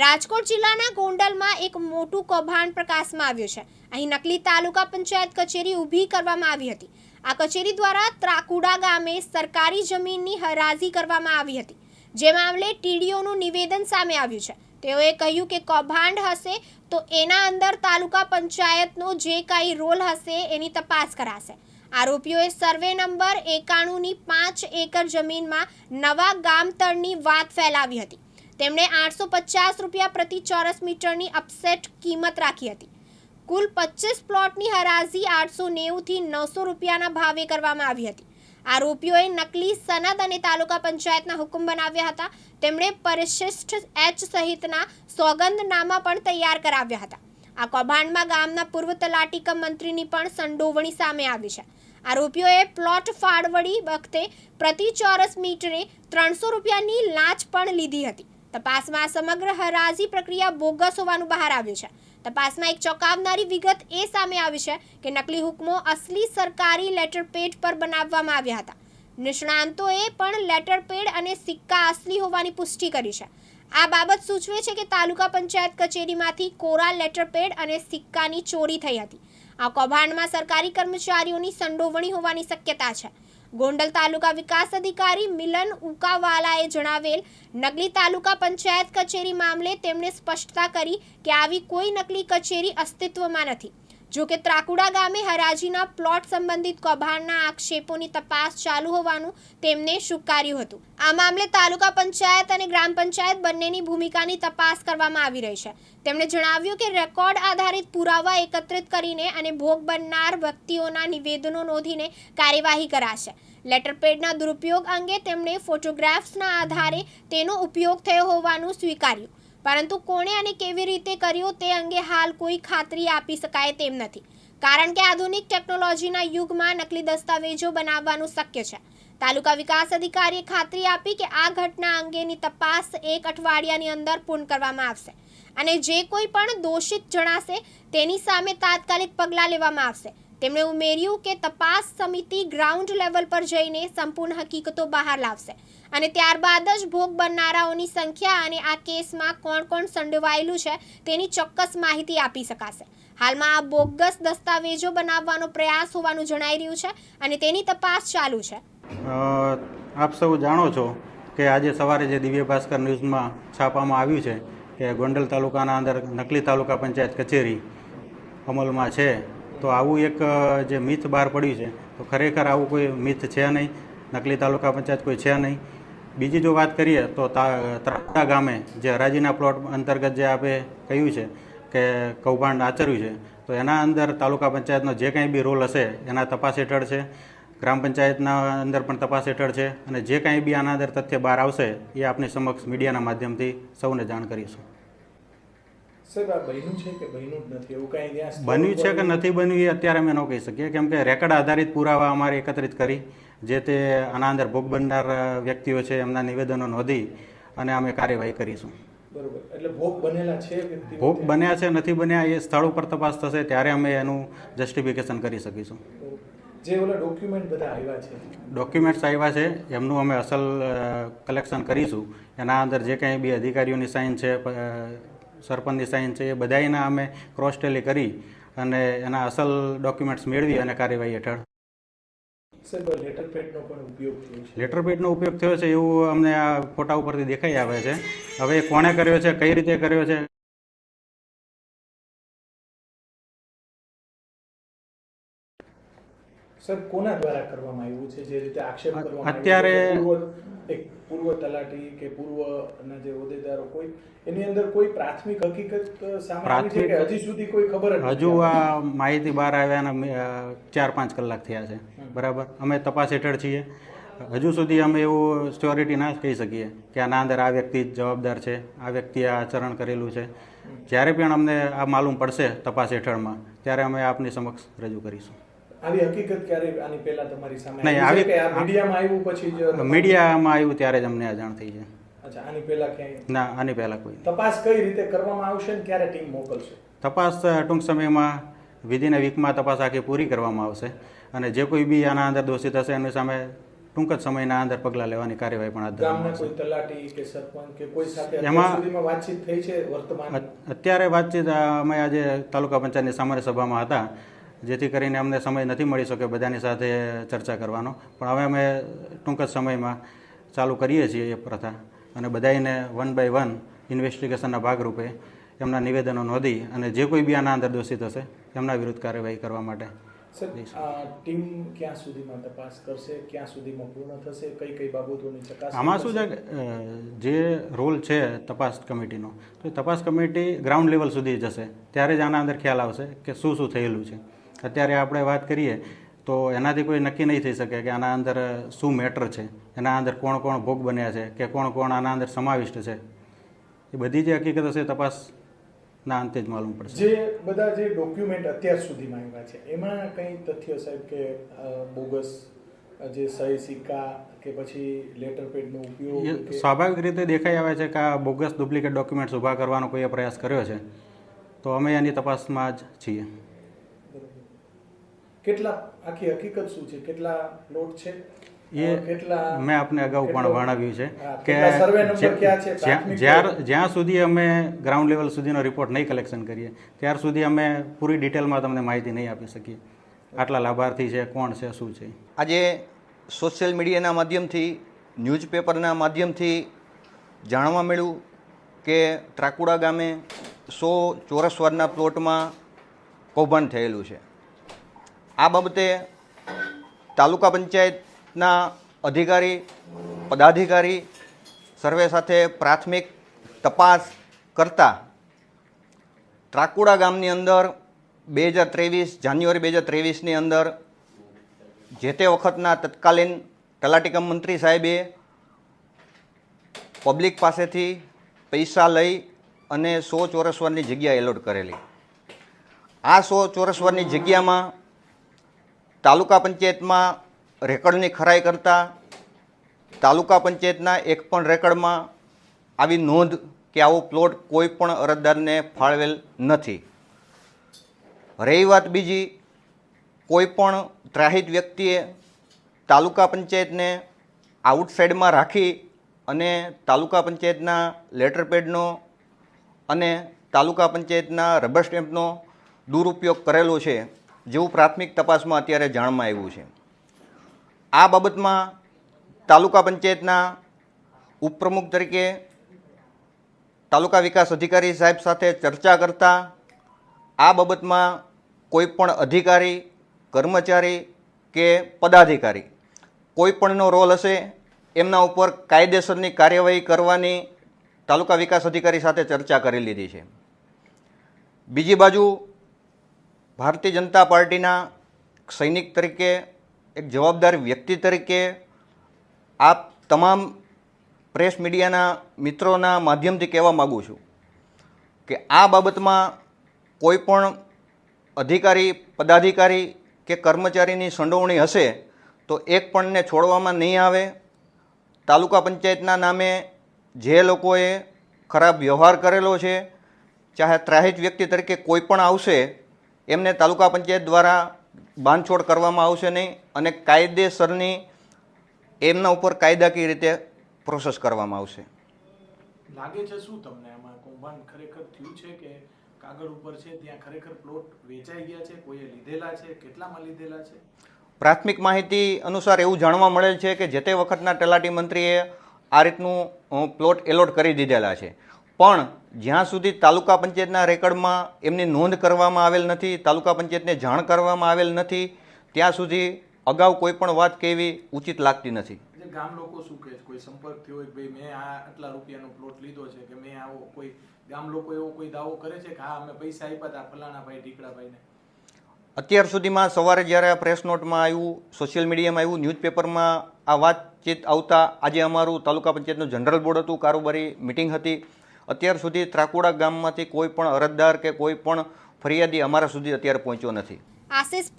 રાજકોટ જિલ્લાના ગોંડલમાં એક મોટું કૌભાંડ પ્રકાશમાં આવ્યું છે. અહીં નકલી તાલુકા પંચાયત કચેરી ઊભી કરવામાં આવી હતી. આ કચેરી દ્વારા ત્રાકુડા ગામે સરકારી જમીનની હરાજી કરવામાં આવી હતી. જે મામલે ટીડીઓનું નિવેદન સામે આવ્યું છે. તેઓએ કહ્યું કે કૌભાંડ હશે તો એના અંદર તાલુકા પંચાયતનો જે કાંઈ રોલ હશે એની તપાસ કરાશે. આરોપીઓએ સર્વે નંબર એકાણુંની પાંચ એકર જમીનમાં નવા ગામતળની વાત ફેલાવી હતી. તેમણે આઠસો પચાસ રૂપિયા પ્રતિ ચોરસ મીટરની અપસેટ કિંમત રાખી હતી. કુલ પચીસ પ્લોટની હરાજી આઠસો નેવુંથી નવસો રૂપિયાના ભાવે કરવામાં આવી હતી. આરોપીઓએ નકલી સનદ અને તાલુકા પંચાયતના હુકમ બનાવ્યા હતા. તેમણે પરિશિષ્ટ એચ સહિતના સોગંદનામા પણ તૈયાર કરાવ્યા હતા. આ કૌભાંડમાં ગામના પૂર્વ તલાટી કમ મંત્રીની પણ સંડોવણી સામે આવી છે. આરોપીઓએ પ્લોટ ફાળવણી વખતે પ્રતિ ચોરસ મીટરે ત્રણસો રૂપિયાની લાંચ પણ લીધી હતી. તપાસમાં સમગ્ર હરાજી પ્રક્રિયા બોગસ હોવાનું બહાર આવ્યું છે. તપાસમાં એક ચોંકાવનારી વિગત એ સામે આવી છે કે નકલી હુકમો અસલી સરકારી લેટર પેડ પર બનાવવામાં આવ્યા હતા. નિષ્ણાંતોએ પણ લેટર પેડ અને સિક્કા અસલી હોવાની પુષ્ટિ કરી છે. આ બાબત સૂચવે છે કે તાલુકા પંચાયત કચેરીમાંથી કોરા લેટર પેડ અને સિક્કાની ચોરી થઈ હતી. આ કૌભાંડમાં સરકારી કર્મચારીઓની સંડોવણી હોવાની શક્યતા છે. ગોંડલ તાલુકા વિકાસ અધિકારી મિલન ઉકાવાલાએ જણાવેલ, નકલી તાલુકા પંચાયત કચેરી મામલે તેમણે સ્પષ્ટતા કરી કે આવી કોઈ નકલી કચેરી અસ્તિત્વમાં નથી. જો કે ત્રાકુડા ગામે હરાજીના પ્લોટ સંબંધિત કૌભાંડના આક્ષેપોની તપાસ ચાલુ હોવાનું તેમને સ્વીકાર્યું હતું. આ મામલે તાલુકા પંચાયત અને ગ્રામ પંચાયત બંનેની ભૂમિકાની તપાસ કરવામાં આવી રહી છે. તેમણે જણાવ્યું કે રેકોર્ડ આધારિત પુરાવા એકત્રિત કરીને અને ભોગ બનનાર વ્યક્તિઓના નિવેદનો નોંધીને કાર્યવાહી કરાશે. લેટરપેડના દુરુપયોગ અંગે તેમણે ફોટોગ્રાફ્સના આધારે તેનો ઉપયોગ થયો હોવાનું સ્વીકાર્યું. પરંતુ કોણે અને કેવી રીતે કર્યું તે અંગે હાલ કોઈ ખાતરી આપી શકાય તેમ નથી. કારણ કે આધુનિક ટેકનોલોજીના યુગમાં નકલી દસ્તાવેજો બનાવવાનું શક્ય છે. તાલુકા વિકાસ અધિકારીએ ખાતરી આપી કે આ ઘટના અંગેની તપાસ એક અઠવાડિયાની અંદર પૂર્ણ કરવામાં આવશે અને જે કોઈ પણ દોષિત જણાશે તેની સામે તાત્કાલિક પગલાં લેવામાં આવશે. તેમણે ઉમેર્યું કે તપાસ સમિતિ ગ્રાઉન્ડ લેવલ પર જઈને સંપૂર્ણ હકીકતો બહાર લાવશે અને ત્યારબાદ જ ભોગ બનનારાઓની સંખ્યા અને આ કેસમાં કોણ કોણ સંડોવાયેલું છે તેની ચોક્કસ માહિતી આપી શકાશે. હાલમાં આ બોગસ દસ્તાવેજો બનાવવાનો પ્રયાસ હોવાનું જણાઈ રહ્યું છે અને તેની તપાસ ચાલુ છે. આપ સૌ જાણો છો કે આજે સવારે જે દિવ્ય ભાસ્કર ન્યૂઝમાં છાપવામાં આવ્યું છે કે ગોંડલ તાલુકાના અંદર નકલી તાલુકા પંચાયત કચેરી અમલમાં છે. તો આવું એક જે મિથ બહાર પડ્યું છે, તો ખરેખર આવું કોઈ મિથ છે નહીં, નકલી તાલુકા પંચાયત કોઈ છે નહીં. બીજી જો વાત કરીએ તો તા- ત્રાડા ગામે જે હરાજીના પ્લોટ અંતર્ગત જે આપણે કહ્યું છે કે કૌભાંડ આચર્યું છે, તો એના અંદર તાલુકા પંચાયતનો જે કાંઈ બી રોલ હશે, એના તપાસ હેઠળ છે. ગ્રામ પંચાયતના અંદર પણ તપાસ હેઠળ છે અને જે કાંઈ બી આના અંદર તથ્ય બહાર આવશે, એ આપની સમક્ષ મીડિયાના માધ્યમથી સૌને જાણ કરીશું. બન્યું છે કે નથી? બન્યું એ અત્યારે અમે ન કહી શકીએ. કેમ કે રેકર્ડ આધારિત પુરાવા અમારે એકત્રિત કરી જે તે આના અંદર ભોગ બનનાર વ્યક્તિઓ છે એમના નિવેદનો નોંધી અને અમે કાર્યવાહી કરીશું. બરોબર. એટલે ભોગ બનેલા છે ભોગ બન્યા છે નથી બન્યા એ સ્થળ ઉપર તપાસ થશે ત્યારે અમે એનું જસ્ટિફિકેશન કરી શકીશું. જે ઓલા ડોક્યુમેન્ટ બધા આવ્યા છે? ડોક્યુમેન્ટ્સ આવ્યા છે એમનું અમે અસલ કલેક્શન કરીશું. એના અંદર જે કાંઈ બી અધિકારીઓની સાઇન છે સરપંચની સાઇન છે એ બધાના અમે ક્રોસ ટેલી કરી અને એના અસલ ડોક્યુમેન્ટ્સ મેળવી અને કાર્યવાહી હેઠળ. લેટરપેડનો લેટર પેડનો ઉપયોગ થયો છે. ઉપયોગ થયો છે એવું અમને આ ફોટા ઉપરથી દેખાઈ આવે છે. હવે કોણે કર્યો છે કઈ રીતે કર્યો છે સાહેબ કોના દ્વારા કરવામાં આવ્યું છે? જે રીતે આક્ષેપ કરવામાં અત્યારે- એક પૂર્વ તલાટી કે પૂર્વના જે હોદ્દેદારો કોઈ એની અંદર કોઈ પ્રાથમિક હકીકત સામે આવી છે કે હજી સુધી કોઈ ખબર નથી હજુ આ માહિતી બહાર આવ્યાના ચાર પાંચ કલાક થયા છે. બરાબર? અમે તપાસ હેઠળ છીએ. હજુ સુધી અમે એવું સ્યોરિટી ના કહી શકીએ કે આના અંદર આ વ્યક્તિ જવાબદાર છે આ વ્યક્તિએ આ આચરણ કરેલું છે. જ્યારે પણ અમને આ માલુમ પડશે તપાસ હેઠળમાં ત્યારે અમે આપની સમક્ષ રજૂ કરીશું. આવી હકીકત ક્યારે આની પહેલા તમારી સામે નહીં, આવી મીડિયામાં આવ્યું પછી જ મીડિયામાં આવ્યું ત્યારે જ અમને અજાણ થઈ છે. અચ્છા આની પહેલા ક્યાંય? ના આની પહેલા કોઈ તપાસ કઈ રીતે કરવામાં આવશે ને ક્યારે ટીમ મોકલશે? તપાસ ટૂંક સમયમાં વિધિન વીકમાં તપાસ આખી પૂરી કરવામાં આવશે. અને જે કોઈ બી આના અંદર દોષિત હશે એની સામે ટૂંક જ સમયના અંદર પગલાં લેવાની કાર્યવાહી પણ હાથ ધરવામાં કોઈ તલાટી કે સરપંચ કે કોઈ સાથે એમાં- વાતચીત થઈ છે વર્તમાન અત્યારે વાતચીત અમે આજે તાલુકા પંચાયતની સામાન્ય સભામાં હતા. જેથી કરીને અમને સમય નથી મળી શક્યો બધાની સાથે ચર્ચા કરવાનો. પણ હવે અમે ટૂંક જ સમયમાં ચાલુ કરીએ છીએ એ પ્રથા અને બધાને વન બાય વન ઇન્વેસ્ટિગેશનના ભાગરૂપે એમના નિવેદનો નોંધી અને જે કોઈ બી આના અંદર દોષિત હશે એમના વિરુદ્ધ કાર્યવાહી કરવા માટે ટીમ ક્યાં સુધીમાં તપાસ કરશે? ક્યાં સુધીમાં પૂર્ણ થશે? કઈ કઈ બાબતોની ચકાસણી આમાં શું છે જે રોલ છે તપાસ કમિટીનો તો તપાસ કમિટી ગ્રાઉન્ડ લેવલ સુધી જશે. ત્યારે જ આના અંદર ખ્યાલ આવશે કે શું શું થયેલું છે. અત્યારે આપણે વાત કરીએ તો એનાથી કોઈ નક્કી નહીં થઈ શકે કે આના અંદર શું મેટર છે એના અંદર કોણ કોણ ભોગ બન્યા છે કે કોણ કોણ આના અંદર સમાવિષ્ટ છે. એ બધી જે હકીકતો છે તપાસના અંતે જ માલુમ પડશે. જે બધા જે ડોક્યુમેન્ટ અત્યાર સુધીમાં માંગ્યા છે એમાં કંઈ તથ્ય સાહેબ કે બોગસ જે સહી સિક્કા કે પછી લેટર પેડનો ઉપયોગ સ્વાભાવિક રીતે દેખાઈ આવે છે કે આ બોગસ ડુપ્લિકેટ ડોક્યુમેન્ટ્સ ઊભા કરવાનો કોઈએ પ્રયાસ કર્યો છે તો અમે એની તપાસમાં જ છીએ. કેટલા આખી હકીકત શું છે? કેટલા પ્લોટ છે? એ મેં આપને અગાઉ પણ વર્ણવ્યું છે કે? જ્યાં- સુધી અમે ગ્રાઉન્ડ લેવલ સુધીનો રિપોર્ટ નહીં કલેક્શન કરીએ ત્યાર સુધી અમે પૂરી ડિટેલમાં તમને માહિતી નહીં આપી શકીએ. આટલા લાભાર્થી છે કોણ છે શું છે? આજે સોશિયલ મીડિયાના માધ્યમથી ન્યૂઝપેપરના માધ્યમથી જાણવા મળ્યું કે ત્રાકુડા ગામે સો ચોરસ વારના પ્લોટમાં કૌભાંડ થયેલું છે. આ બાબતે તાલુકા પંચાયતના અધિકારી, પદાધિકારી સર્વે સાથે પ્રાથમિક તપાસ કરતા ત્રાકુડા ગામની અંદર બે હજાર ત્રેવીસ, જાન્યુઆરી બે હજાર ત્રેવીસની અંદર જે તે વખતના તત્કાલીન તલાટીકમ મંત્રી સાહેબે પબ્લિક પાસેથી પૈસા લઈ અને સો ચોરસવારની જગ્યા એલોટ કરેલી. આ સો ચોરસવારની જગ્યામાં તાલુકા પંચાયતમાં રેકર્ડની ખરાઈ કરતા તાલુકા પંચાયતના એક પણ રેકર્ડમાં આવી નોંધ કે આવો પ્લોટ કોઈ પણ અરજદારને ફાળવેલ નથી. રહી વાત બીજી, કોઈ પણ ત્રાહિત વ્યક્તિએ તાલુકા પંચાયતને આઉટસાઇડમાં રાખી અને તાલુકા પંચાયતના લેટર પેડનો અને તાલુકા પંચાયતના રબર સ્ટેમ્પનો દુરુપયોગ કરેલો છે જેવું પ્રાથમિક તપાસમાં અત્યારે જાણમાં આવ્યું છે. આ બાબતમાં તાલુકા પંચાયતના ઉપપ્રમુખ તરીકે તાલુકા વિકાસ અધિકારી સાહેબ સાથે ચર્ચા કરતા આ બાબતમાં કોઈ પણ અધિકારી, કર્મચારી કે પદાધિકારી કોઈપણનો રોલ હશે એમના ઉપર કાયદેસરની કાર્યવાહી કરવાની તાલુકા વિકાસ અધિકારી સાથે ચર્ચા કરી લીધી છે. બીજી બાજુ ભારતીય જનતા પાર્ટીના સૈનિક તરીકે, એક જવાબદાર વ્યક્તિ તરીકે, આપ તમામ પ્રેસ મીડિયાના મિત્રોના માધ્યમથી કહેવા માગું છું કે આ બાબતમાં કોઈ પણ અધિકારી, પદાધિકારી કે કર્મચારીની સંડોવણી હશે તો એક પણને છોડવામાં નહીં આવે. તાલુકા પંચાયતના નામે જે લોકોએ ખરાબ વ્યવહાર કરેલો છે, ચાહે ત્રાહિત વ્યક્તિ તરીકે કોઈ પણ આવશે એમને તાલુકા પંચાયત દ્વારા બાંધછોડ કરવામાં આવશે નહીં અને કાયદેસરની એમના ઉપર કાયદાકીય રીતે પ્રોસેસ કરવામાં આવશે. લાગે છે શું તમને? આમાં કૌભાંડ ખરેખર થયું છે કે કાગળ ઉપર છે ત્યાં ખરેખર પ્લોટ વેચાઈ ગયા છે? કોઈએ લીધેલા છે? કેટલામાં લીધેલા છે? પ્રાથમિક માહિતી અનુસાર એવું જાણવા મળેલ છે કે જે તે વખતના તલાટી મંત્રીએ આ રીતનું પ્લોટ એલોટ કરી દીધેલા છે. પણ જ્યાં સુધી તાલુકા પંચાયતના રેકર્ડમાં એમની નોંધ કરવામાં આવેલ નથી તાલુકા પંચાયતને જાણ કરવામાં આવેલ નથી ત્યાં સુધી અગાઉ કોઈ પણ વાત કહેવી ઉચિત લાગતી નથી. ગામ લોકો શું કહે છે? કોઈ સંપર્ક થયો કે ભાઈ મેં આ આટલા રૂપિયાનો પ્લોટ લીધો છે કે મેં આવો કોઈ ગામ લોકો એવો કોઈ દાવો કરે છે કે હા અમે પૈસા આપ્યા હતા ફલાણા ભાઈ ઢીકડાભાઈને અત્યાર સુધીમાં સવારે જ્યારે આ પ્રેસ નોટમાં આવ્યું સોશિયલ મીડિયામાં આવ્યું ન્યૂઝપેપરમાં આ વાતચીત આવતા આજે અમારું તાલુકા પંચાયતનું જનરલ બોર્ડ હતું કારોબારી મિટિંગ હતી. અત્યાર સુધી ત્રાકુડા ગામમાંથી કોઈ પણ અરજદાર કે કોઈ પણ ફરિયાદી અમારા સુધી અત્યારે પહોંચ્યો નથી. આશિષ